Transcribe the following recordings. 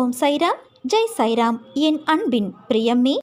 ஓம் சைராம் ஜெய் சைராம். என் அன்பின் பிரியமே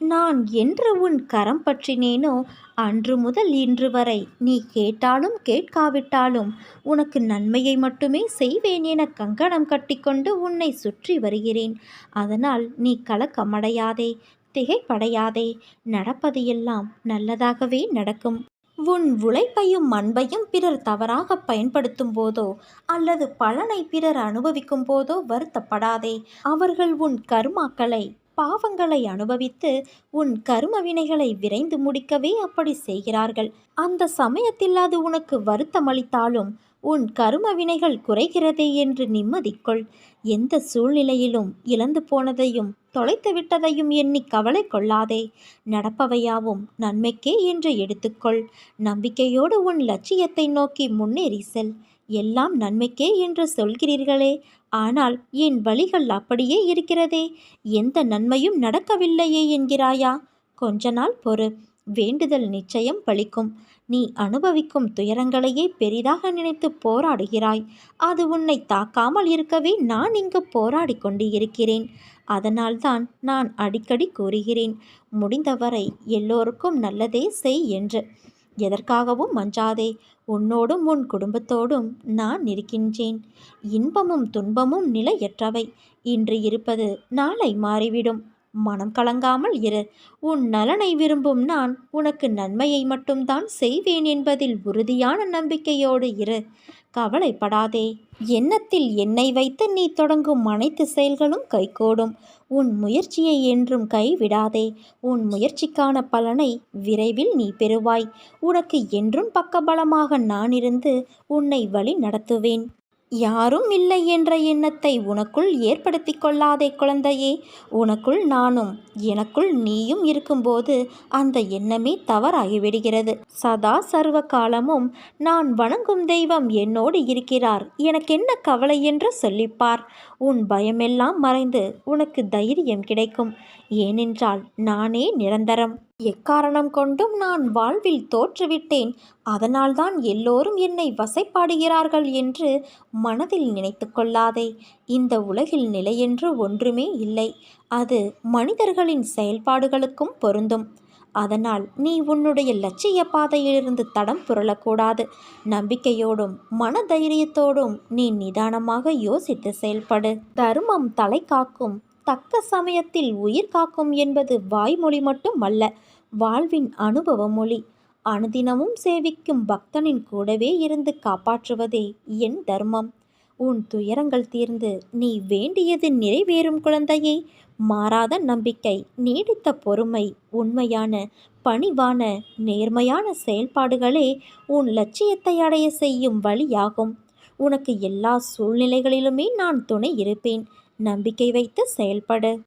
நான் என்று உன் கரம் பற்றினேனோ அன்று முதல் இன்று வரை நீ கேட்டாலும் கேட்காவிட்டாலும் உனக்கு நன்மையை மட்டுமே செய்வேன் என கங்கணம் கட்டிக்கொண்டு உன்னை சுற்றி வருகிறேன். அதனால் நீ கலக்கமடையாதே திகைப்படையாதே நடப்பது எல்லாம் நல்லதாகவே நடக்கும். உன் உழைப்பையும் அன்பையும் பிறர் தவறாக பயன்படுத்தும் போதோ அல்லது பலனை பிறர் அனுபவிக்கும் போதோ வருத்தப்படாதே. அவர்கள் உன் கருமாக்களை பாவங்களை அனுபவித்து உன் கரும வினைகளை விரைந்து முடிக்கவே அப்படி செய்கிறார்கள். அந்த சமயத்தில் அது உனக்கு வருத்தமளித்தாலும் உன் கரும வினைகள் குறைகிறதே என்று நிம்மதிக்கொள். எந்த சூழ்நிலையிலும் இழந்து போனதையும் தொலைத்து விட்டதையும் எண்ணி கவலை கொள்ளாதே. நடப்பவையாவும் நன்மைக்கே என்று எடுத்துக்கொள். நம்பிக்கையோடு உன் லட்சியத்தை நோக்கி முன்னேறி செல். எல்லாம் நன்மைக்கே என்று சொல்கிறீர்களே. ஆனால் என் வழிகள் அப்படியே இருக்கிறதே. எந்த நன்மையும் நடக்கவில்லையே என்கிறாயா? கொஞ்ச நாள் பொறு. வேண்டுதல் நிச்சயம் பலிக்கும் நீ அனுபவிக்கும் துயரங்களையே பெரிதாக நினைத்து போராடுகிறாய். அது உன்னை தாக்காமல் இருக்கவே நான் இங்கு போராடி கொண்டு இருக்கிறேன் அதனால்தான் நான் அடிக்கடி கூறுகிறேன் முடிந்தவரை எல்லோருக்கும் நல்லதே செய் என்று. எதற்காகவும் மஞ்சாதே உன்னோடும் உன் குடும்பத்தோடும் நான் இருக்கின்றேன். இன்பமும் துன்பமும் நிலையற்றவை. இன்று இருப்பது நாளை மாறிவிடும். மனம் கலங்காமல் இரு. உன் நலனை விரும்பும் நான் உனக்கு நன்மையை மட்டும்தான் செய்வேன் என்பதில் உறுதியான நம்பிக்கையோடு இரு. கவலைப்படாதே. எண்ணத்தில் என்னை வைத்து நீ தொடங்கும் அனைத்து செயல்களும் கைகூடும். உன் முயற்சியை என்றும் கைவிடாதே. உன் முயற்சிக்கான பலனை விரைவில் நீ பெறுவாய். உனக்கு என்றும் பக்கபலமாக நான் இருந்து உன்னை வழி நடத்துவேன் யாரும் இல்லை என்ற எண்ணத்தை உனக்குள் ஏற்படுத்தி கொள்ளாதே குழந்தையே. உனக்குள் நானும் எனக்குள் நீயும் இருக்கும்போது அந்த எண்ணமே தவறாகிவிடுகிறது. சதா சர்வ காலமும் நான் வணங்கும் தெய்வம் என்னோடு இருக்கிறார். எனக்கென்ன கவலை என்று சொல்லிப்பார். உன் பயமெல்லாம் மறைந்து உனக்கு தைரியம் கிடைக்கும். ஏனென்றால் நானே நிரந்தரம். எக்காரணம் கொண்டும் நான் வாழ்வில் தோற்றுவிட்டேன். அதனால்தான் எல்லோரும் என்னை வசைப்பாடுகிறார்கள் என்று மனதில் நினைத்து கொள்ளாதே. இந்த உலகில் நிலையென்று ஒன்றுமே இல்லை. அது மனிதர்களின் செயல்பாடுகளுக்கும் பொருந்தும். அதனால் நீ உன்னுடைய லட்சிய பாதையிலிருந்து தடம் புரளக்கூடாது. நம்பிக்கையோடும் மன தைரியத்தோடும் நீ நிதானமாக யோசித்து செயல்படு. தர்மம் தலை காக்கும் தக்க சமயத்தில் உயிர் காக்கும் என்பது வாய்மொழி மட்டும் அல்ல வாழ்வின் அனுபவ மொழி அனுதினமும் சேவிக்கும் பக்தனின் கூடவே இருந்து காப்பாற்றுவதே என் தர்மம். உன் துயரங்கள் தீர்ந்து நீ வேண்டியது நிறைவேறும் குழந்தையே. மாறாத நம்பிக்கை நீடித்த பொறுமை உண்மையான பணிவான நேர்மையான செயல்பாடுகளே உன் லட்சியத்தை அடைய செய்யும் வழியாகும். உனக்கு எல்லா சூழ்நிலைகளிலுமே நான் துணை இருப்பேன். நம்பிக்கை வைத்து செயல்படு.